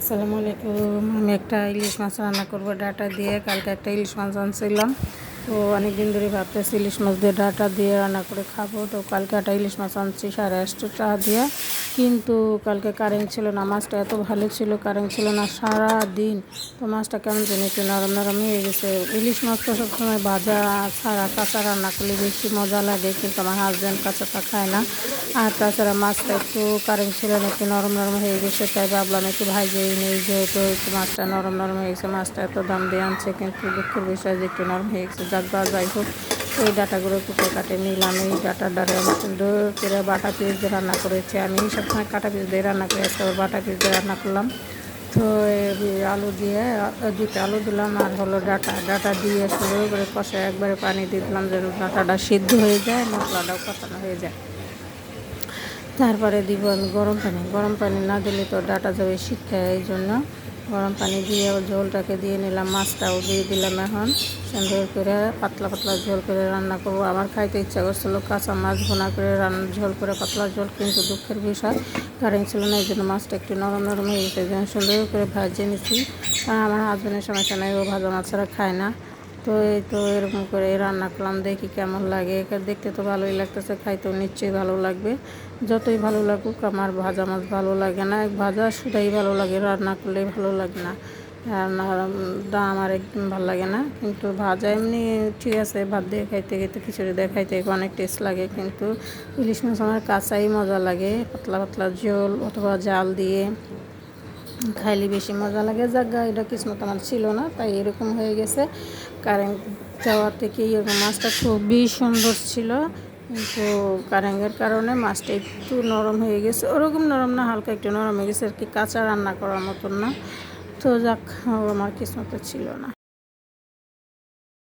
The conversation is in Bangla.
আসসালামু আলাইকুম। আমি একটা ইলিশ মাছ রান্না করব, ডাটা দিয়ে। কালকে একটা ইলিশ মাছ আনছিলাম। তো অনেক দিন ধরে ভাবতেছি ইলিশ মাছ দিয়ে ডাটা দিয়ে রান্না করে খাব। তো কালকে একটা ইলিশ মাছ আনছি, সাড়ে আটশো টাকা দিয়ে। কিন্তু কালকে কারেন্ট ছিল না, মাছটা এত ভালো ছিল, কারেন্ট ছিল না সারা দিন তো মাছটা কেমন জানি একটু নরম নরম হয়ে গেছে। ইলিশ মাছ তো সবসময় ভাজা ছাড়া কাঁচা রান্না করলে বেশি মজা লাগে, কিন্তু আমার হাজব্যান্ড কাঁচাটা খায় না। আর তাছাড়া মাছটা একটু কারেন্ট ছিল না, একটু নরম নরম হয়ে গেছে, তাই ভাবলাম একটু ভাইজেই নেই, যেহেতু একটু মাছটা নরম নরম হয়ে গেছে, মাছটা এত দাম দিয়ে আনছে, কিন্তু দুঃখের বিষয় যে একটু নরম হয়ে গেছে। যাক, বা যাই হোক, এই ডাটাগুলো কুটে কাটে, নিলাম এই ডাটা ডাটা আমি সুন্দর করে বাটা পিস দিয়ে রান্না করেছি। আমি সবসময় কাটা পিস দিয়ে রান্না করে, আজকে বাটা পিস দিয়ে রান্না করলাম। তো আলু দিয়ে দুটো আলু দিলাম আর হলো ডাটা। ডাটা দিয়ে সুন্দর করে কষে একবারে পানি দিয়ে দিলাম যেন ডাটাটা সিদ্ধ হয়ে যায়, মশলাটাও কষানো হয়ে যায়। তারপরে দিব আমি গরম পানি। গরম পানি না দিলে তো ডাটা যাবে শিক্ষা এই জন্য গরম পানি দিয়ে ঝোলটাকে দিয়ে নিলাম, মাছটাও দিয়ে দিলাম এখন। সুন্দর করে পাতলা পাতলা ঝোল করে রান্না করব। আমার খাইতে ইচ্ছা করছিল কাঁচা মাছ ভোনা করে রান্না ঝোল করে পাতলা ঝোল, কিন্তু দুঃখের বিষয়, কারেন্ট ছিল না এই জন্য মাছটা একটু নরম নরম হয়ে গেছে। সুন্দর করে ভাজিয়ে নিচ্ছি আমার হাজব্যান্ডের সমস্যা নেই, ও ভাজা ছাড়া খায় না। তো এই তো এরকম করে রান্না করলাম, দেখি কেমন লাগে। দেখতে তো ভালোই লাগতেছে, খাইতেও নিশ্চয়ই ভালো লাগবে। যতই ভালো লাগুক, আমার ভাজা মাছ ভালো লাগে না। ভাজা শুধাই ভালো লাগে, রান্না করলেই ভালো লাগে না। রান্না আমার একদম ভালো লাগে না। কিন্তু ভাজা এমনি ঠিক আছে, ভাত দিয়ে খাইতে খাইতে, খিচুড়ি দিয়ে খাইতে অনেক টেস্ট লাগে। কিন্তু ইলিশ মাছ আমার কাঁচাই মজা লাগে, পাতলা পাতলা ঝোল অথবা জাল দিয়ে। খাইলে বেশি মজা লাগে। জাগা, এটা কিসমত আমার ছিল না, তাই এরকম হয়ে গেছে। কারেন্ট যাওয়ার থেকে এরকম মাছটা খুবই সুন্দর ছিল। কিন্তু কারেন্টের কারণে মাছটা একটু নরম হয়ে গেছে। ওরকম নরম না, হালকা একটু নরম হয়ে গেছে। আর কি কাঁচা রান্না করার মতন না। তো যাক আমার কিছুমত ছিল না।